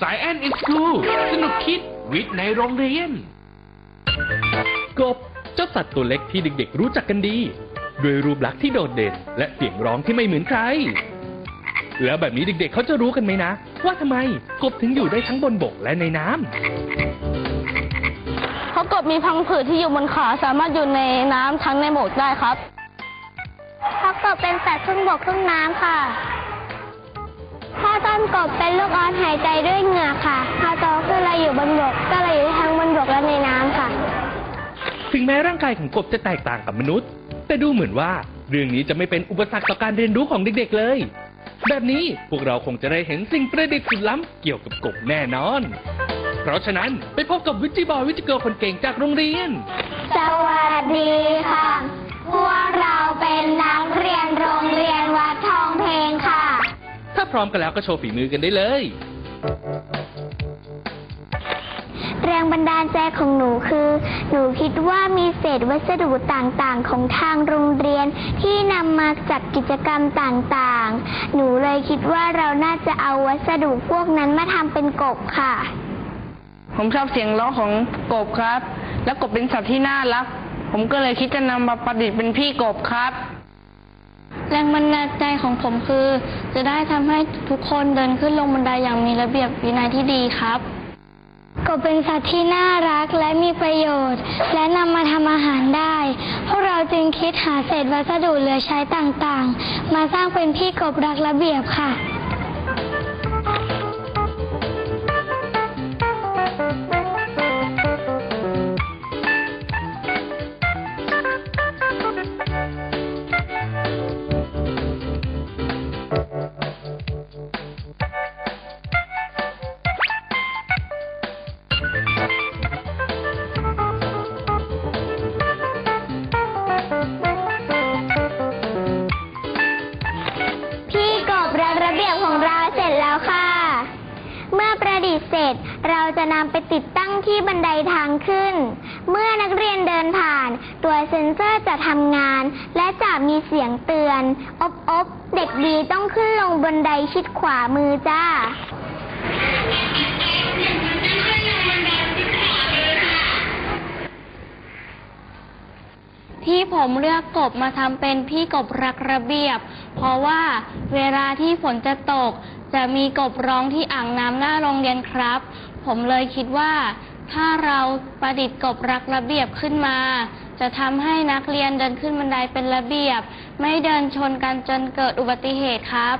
สายแอนอิสคูสนุกคิดวิทย์ในโรงเรียน กบเจ้าสัตว์ตัวเล็กที่เด็กๆรู้จักกันดี ด้วยรูปลักษณ์ที่โดดเด่น และเสียงร้องที่ไม่เหมือนใคร แล้วแบบนี้เด็กๆเขาจะรู้กันไหมนะ ว่าทำไมกบถึงอยู่ได้ทั้งบนบกและในน้ำเพราะกบมีพังผืดที่อยู่บนขาสามารถอยู่ในน้ำทั้งในบกได้ครับ เพราะกบเป็นสัตว์ครึ่งบกครึ่งน้ำค่ะพ่อต้นกบเป็นลูกออสหายใจด้วย แม้ร่างกายของกบจะแตกต่างกับมนุษย์ แต่ดูเหมือนว่า เรื่องนี้จะไม่เป็นอุปสรรคต่อการเรียนรู้ของเด็กๆเลย แบบนี้พวกเราคงจะได้เห็นสิ่งประดิษฐ์สุดล้ำเกี่ยวกับกบแน่นอน เพราะฉะนั้นไปพบกับวิจิบอยวิจิเกิร์ลคนเก่งจากโรงเรียน สวัสดีค่ะ พวกเราเป็นนักเรียนโรงเรียนวัดทองเพลงค่ะ ถ้าพร้อมกันแล้วก็โชว์ฝีมือกันได้เลย แรงบันดาลใจของหนูคือ หนูคิดว่ามีเศษวัสดุต่างๆ ของทางโรงเรียนที่นำมาจัดกิจกรรมต่างๆ หนูเลยคิดว่าเราน่าจะเอาวัสดุพวกนั้นมาทำเป็นกบค่ะ ผมชอบเสียงร้องของกบครับ และกบเป็นสัตว์ที่น่ารัก ผมก็เลยคิดจะนำมาประดิษฐ์เป็นพี่กบครับแรงบันดาลใจของผมคือ จะได้ทำให้ทุกคนเดินขึ้นลงบันไดอย่างมีระเบียบวินัยที่ดีครับ กบเป็นสัตว์ที่น่ารักและมีประโยชน์ และนำมาทำอาหารได้ พวกเราจึงคิดหาเศษวัสดุเหลือใช้ต่างๆ มาสร้างเป็นพี่กบรักระเบียบค่ะ จะนำไปติดตั้งที่บันไดทางขึ้น เมื่อนักเรียนเดินผ่าน ตัวเซ็นเซอร์จะทำงาน และจะมีเสียงเตือน อบอบเด็กดีต้องขึ้นลงบันไดชิดขวามือจ้าที่ผมเลือกกบมาทำเป็นพี่กบรักระเบียบ เพราะว่าเวลาที่ฝนจะตก จะมีกบร้องที่อ่างน้ำหน้าโรงเรียนครับ ผมเลยคิดว่า ถ้าเราประดิษฐ์กบรักระเบียบขึ้นมา จะทำให้นักเรียนเดินขึ้นบันไดเป็นระเบียบ ไม่เดินชนกันจนเกิดอุบัติเหตุครับ